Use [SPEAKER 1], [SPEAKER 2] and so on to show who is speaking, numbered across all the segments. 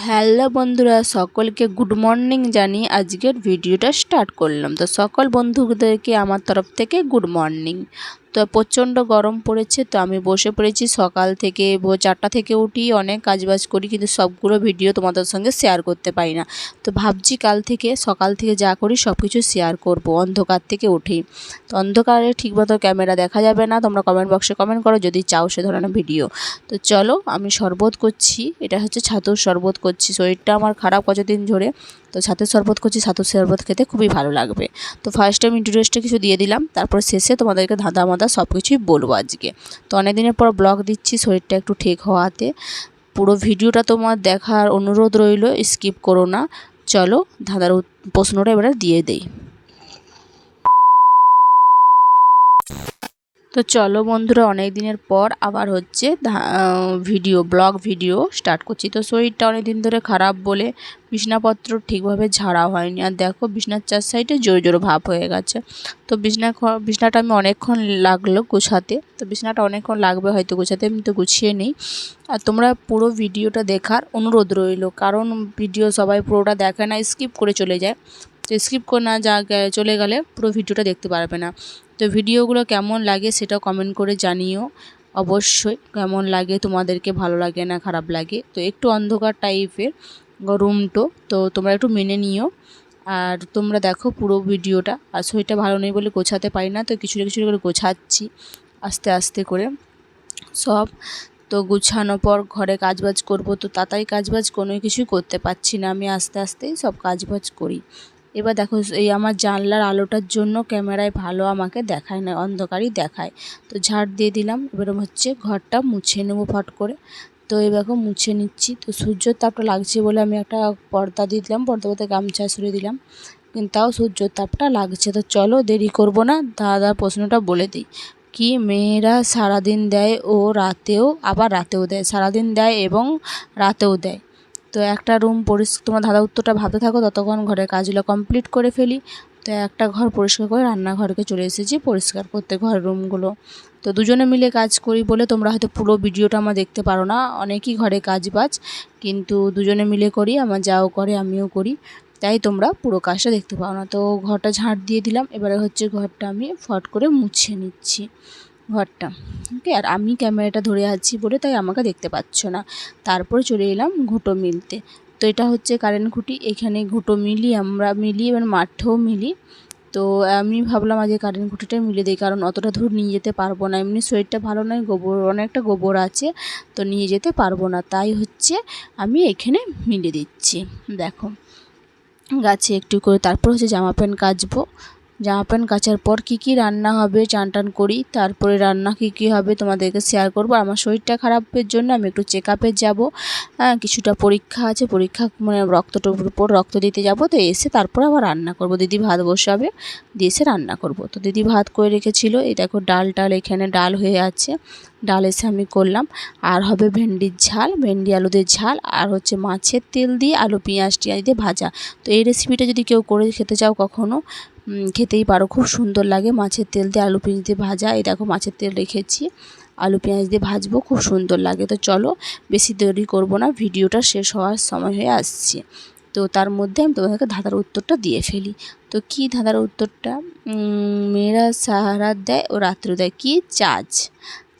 [SPEAKER 1] Hello বন্ধুরা, সকলকে good morning জানিয়ে আজকের ভিডিওটা স্টার্ট করলাম। তো সকল বন্ধুদেরকে আমার তরফ থেকে গুড মর্নিং। তো প্রচণ্ড গরম পড়েছে, তো আমি বসে পড়েছি। সকাল থেকে চারটা থেকে উঠি, অনেক কাজবাজ করি, কিন্তু সবগুলো ভিডিও তোমাদের সঙ্গে শেয়ার করতে পারি না। তো ভাবছি কাল থেকে, সকাল থেকে যা করি সব কিছু শেয়ার করব, অন্ধকার থেকে উঠেই তো অন্ধকারে ঠিকমতো ক্যামেরা দেখা যাবে না, তোমরা কমেন্ট বক্সে কমেন্ট করো, যদি চাও সে ধরনের ভিডিও। তো চলো, আমি শরবত করছি, এটা হচ্ছে ছাতুর শরবত করছি। শরীরটা আমার খারাপ কতদিন ধরে, তো ছাতুর শরবত করছি, ছাতুর শরবত খেতে খুবই ভালো লাগবে। তো ফার্স্ট টাইম ইন্ট্রোডিউসটা কিছু দিয়ে দিলাম, তারপর শেষে তোমাদেরকে ধাঁধা সব কিছুই বলব আজকে। তো অনেকদিনের পর ব্লগ দিচ্ছি, শরীরটা একটু ঠিক হওয়াতে। পুরো ভিডিওটা তোমার দেখার অনুরোধ রইল স্কিপ করো না। চলো ধাঁধার প্রশ্নটা এবারে দিয়ে দেই। তো চলো বন্ধুরা, অনেক দিনের পর আবার হচ্ছে ভিডিও, ব্লগ ভিডিও স্টার্ট করছি। তো শরীরটা অনেক দিন ধরে খারাপ বলে বিছনাপত্র ঠিকভাবে ঝাড়া হয়নি। আর দেখো, বিছনার চার সাইডে জোর জোর ভাব হয়ে গেছে। তো বিছনা বিছনাটা আমি অনেকক্ষণ লাগল গোছাতে। তো বিছনাটা অনেকক্ষণ লাগবে হয়তো গোছাতে, আমি তো গুছিয়ে নিই। আর তোমরা পুরো ভিডিওটা দেখার অনুরোধ রইল। কারণ ভিডিও সবাই পুরোটা দেখে না স্কিপ করে চলে যায়। তো স্কিপ করে না, যা চলে গেলে পুরো ভিডিওটা দেখতে পারবে না। তো ভিডিওগুলো কেমন লাগে সেটা কমেন্ট করে জানিও। অবশ্যই কেমন লাগে, তোমাদেরকে ভালো লাগে না খারাপ লাগে? তো একটু অন্ধকার টাইপের রুমটো তো তোমরা একটু মেনে নিও। আর তোমরা দেখো পুরো ভিডিওটা আর শরীরটা ভালো নেই বলে গোছাতে পারি না, তো কিছু কিছু করে গোছাচ্ছি আস্তে আস্তে করে। সব তো গুছানোর পর ঘরে কাজবাজ করব, তো তাড়াতাড়ি কাজবাজ কোনো কিছুই করতে পারছি না। আমি আস্তে আস্তেই সব কাজবাজ করি। এবার দেখো, এই আমার জানলার আলোটার জন্য ক্যামেরায় ভালো আমাকে দেখায় না, অন্ধকারই দেখায়। তো ঝাড় দিয়ে দিলাম এবার হচ্ছে ঘরটা মুছে নেব ফট করে। তো দেখো, মুছে নিচ্ছি। তো সূর্যর তাপটা লাগছে বলে আমি একটা পর্দা দিয়ে দিলাম, পর্দা বলতে গামছা সরিয়ে দিলাম। কিন্তু তাও সূর্যর তাপটা লাগছে। তো চলো দেরি করব না, দাদা প্রশ্নটা বলে দিই। কি মেয়েরা সারাদিন দেয় ও রাতেও, আবার রাতেও দেয়? সারাদিন দেয় এবং রাতেও দেয়। তো একটা রুম পরিষ্কার তোমার ধাঁধা উত্তরটা ভাবতে থাকো, ততক্ষণ ঘরের কাজগুলো কমপ্লিট করে ফেলি। তো একটা ঘর পরিষ্কার করে রান্নাঘরকে চলে এসেছি পরিষ্কার করতে ঘর রুমগুলো তো দুজনে মিলে কাজ করি বলে তোমরা হয়তো পুরো ভিডিওটা আমার দেখতে পারো না, অনেকই ঘরে কাজ বাজ কিন্তু দুজনে মিলে করি, আমার যাও করে, আমিও করি। তাই তোমরা পুরো কাজটা দেখতে পাও না। তো ঘরটা ঝাঁট দিয়ে দিলাম, এবারে হচ্ছে ঘরটা আমি ফট করে মুছে নিচ্ছি। ঘরটা। ওকে, আর আমি ক্যামেরাটা ধরে আছি বলে তাই আমাকে দেখতে পাচ্ছ না। তারপরে চলে এলাম ঘুঁটো মিলতে। তো এটা হচ্ছে কারেন্ট খুঁটি। এখানে ঘুঁটো মিলি, আমরা মিলি, এবার মাঠেও মিলি। তো আমি ভাবলাম আজকে কারেন্ট খুঁটিটা মিলে দিই, কারণ অতটা দূর নিয়ে যেতে পারব না। এমনি শরীরটা ভালো নয়, গোবর, অনেকটা গোবর আছে, তো নিয়ে যেতে পারব না। তাই হচ্ছে আমি এখানে মিলে দিচ্ছি। দেখো, গাছে একটু করে, তারপর হচ্ছে জামা প্যান্ট কাচবো। জামা প্যান্ট কাচার পর কি কি রান্না হবে চান টান করি, তারপরে রান্না কি কি হবে তোমাদেরকে শেয়ার করব। আমার শরীরটা খারাপের জন্য আমি একটু চেক আপে যাব। হ্যাঁ কিছুটা পরীক্ষা আছে, পরীক্ষা মানে রক্তটার উপর রক্ত দিতে যাব। তো এসে তারপর আবার রান্না করব। দিদি ভাত বসাবে, দিয়ে এসে রান্না করব। তো দিদি ভাত করে রেখেছিল। এই দেখো ডাল টাল এখানে ডাল হয়ে আছে। ডাল এসে আমি করলাম। আর হবে ভেন্ডির ঝাল, ভেন্ডি আলুদের ঝাল, আর হচ্ছে মাছের তেল দিয়ে আলু, পেঁয়াজ টিয়াজ দিয়ে ভাজা। তো এই রেসিপিটা যদি কেউ করে খেতে চাও কখনও খেতেই পারো। খুব সুন্দর লাগে মাছের তেল দিয়ে আলু, পেঁয়াজ দিয়ে ভাজা। এই দেখো মাছের তেল রেখেছি। আলু, পেঁয়াজ দিয়ে ভাজবো, খুব সুন্দর লাগে। তো চলো, বেশি দেরি করব না, ভিডিওটা শেষ হওয়ার সময় হয়ে আসছে। তো তার মধ্যে আমি তোমাদেরকে ধাঁধার উত্তরটা দিয়ে ফেলি। তো কি ধাঁধার উত্তরটা? মেয়েরা সাহারা দেয় ও রাত্রে দেয়। কি? চার্জ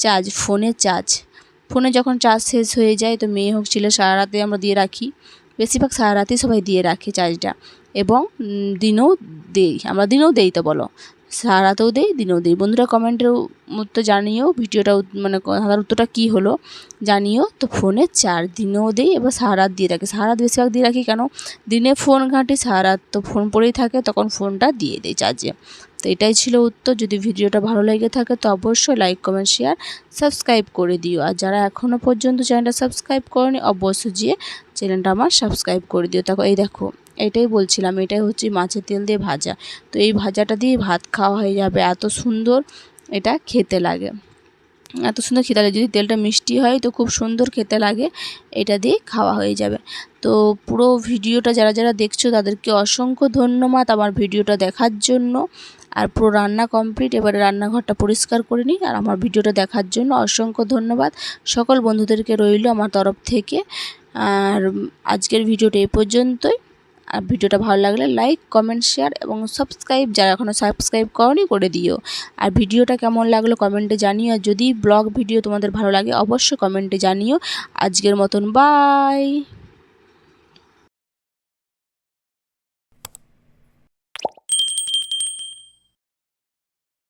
[SPEAKER 1] চার্জ, ফোনে চার্জ। ফোনে যখন চার্জ শেষ হয়ে যায়, তো মেয়ে হোক, ছেলে, সারা রাতে আমরা দিয়ে রাখি। বেশিরভাগ সারা রাতেই সবাই দিয়ে রাখে চার্জটা এবং দিনেও দেই, আমরা দিনেও দেই তো বলো। সারা রাতেও দেই দিনেও দেই বন্ধুরা কমেন্টের মতো জানিও ভিডিওটা মানে ধাঁধার উত্তরটা কী হলো। জানিও। তো ফোনে চার দিনেও দেই এবার সারা রাত দিয়ে রাখি। সারা রাত বেশিরভাগ দিয়ে রাখি কেন? দিনে ফোন ঘাঁটি, সারা রাত তো ফোন পড়েই থাকে, তখন ফোনটা দিয়ে দেয় চার্জে তো এটাই ছিল উত্তর। যদি ভিডিওটা ভালো লেগে থাকে, তো অবশ্যই লাইক কমেন্ট শেয়ার সাবস্ক্রাইব করে দিও। আর যারা এখনও পর্যন্ত চ্যানেলটা সাবস্ক্রাইব করেনি, অবশ্যই যেয়ে চ্যানেলটা আমার সাবস্ক্রাইব করে দিও। তখন এই দেখো এটাই বলছিলাম, এটাই হচ্ছে মাছের তেল দিয়ে ভাজা। তো এই ভাজাটা দিয়ে ভাত খাওয়া হয়ে যাবে, এত সুন্দর এটা খেতে লাগে। এত সুন্দর খেতে লাগে, যদি তেলটা মিষ্টি হয় তো খুব সুন্দর খেতে লাগে, এটা দিয়ে খাওয়া হয়ে যাবে। তো পুরো ভিডিওটা যারা যারা দেখছ তাদেরকে অসংখ্য ধন্যবাদ আমার ভিডিওটা দেখার জন্য। আর পুরো রান্না কমপ্লিট, এবারে রান্নাঘরটা পরিষ্কার করে নিই। আর আমার ভিডিওটা দেখার জন্য অসংখ্য ধন্যবাদ। সকল বন্ধুদেরকে রইল আমার তরফ থেকে। আর আজকের ভিডিওটা এই পর্যন্তই। আর ভিডিওটা ভালো লাগলে লাইক, কমেন্ট, শেয়ার এবং সাবস্ক্রাইব, যারা এখনও সাবস্ক্রাইব করনি করে দিও। আর ভিডিওটা কেমন লাগল কমেন্টে জানিও যদি ব্লগ, ভিডিও তোমাদের ভালো লাগে অবশ্যই কমেন্টে জানিও। আজকের মতন, বাই!